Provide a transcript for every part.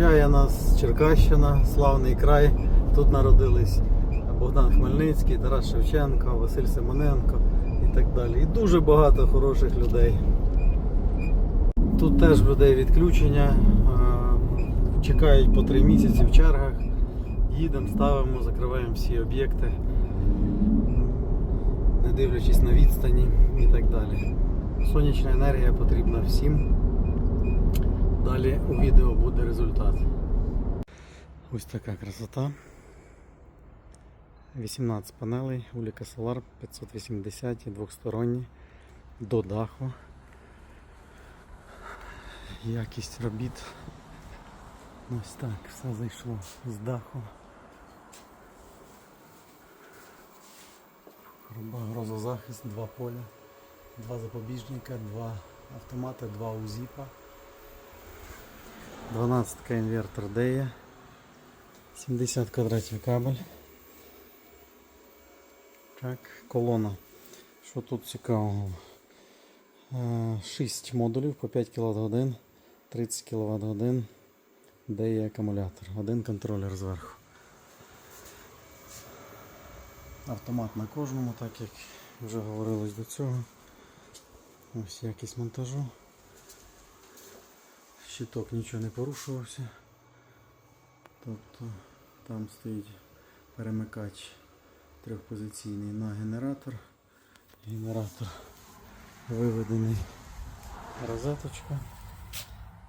Зустрічає нас Черкащина, славний край. Тут народились Богдан Хмельницький, Тарас Шевченко, Василь Симоненко і так далі. І дуже багато хороших людей. Тут теж людей відключення. Чекають по три місяці в чергах. Їдемо, ставимо, закриваємо всі об'єкти, не дивлячись на відстані і так далі. Сонячна енергія потрібна всім. Далі у відео буде результат. Ось така красота. 18 панелей, Уліка Solar 580 двохсторонні до даху. Якість робіт. Ось так, все зайшло з даху. Груба грозозахист, два поля, два запобіжника, два автомати, два УЗІПа. 12 інвертор DEA. 70 квадратів кабель. Так, колона. Що тут цікавого? 6 модулів по 5 кВт годин, 30 кВт годин, де є акумулятор, один контролер зверху. Автомат на кожному, так як вже говорилось до цього. Ось якість монтажу. Щиток нічого не порушувався. Тобто там стоїть перемикач трьохпозиційний на генератор. Генератор виведений розеточка.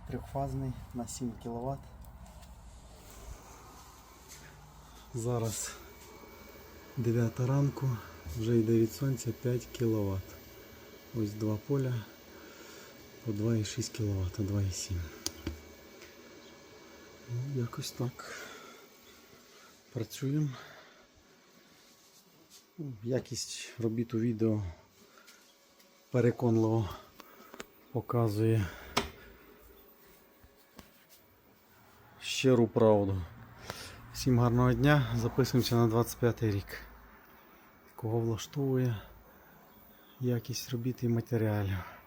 Трьохфазний на 7 кВт. Зараз 9 ранку, вже йде від сонця 5 кВт. Ось два поля по 2,6 кВт, 2,7. Ну, якось так. Працюємо. Ну, Якість робіт у відео переконливо показує щиру правду. Всім гарного дня, записуємося на 25 рік. Кого влаштовує якість робіт і матеріалів.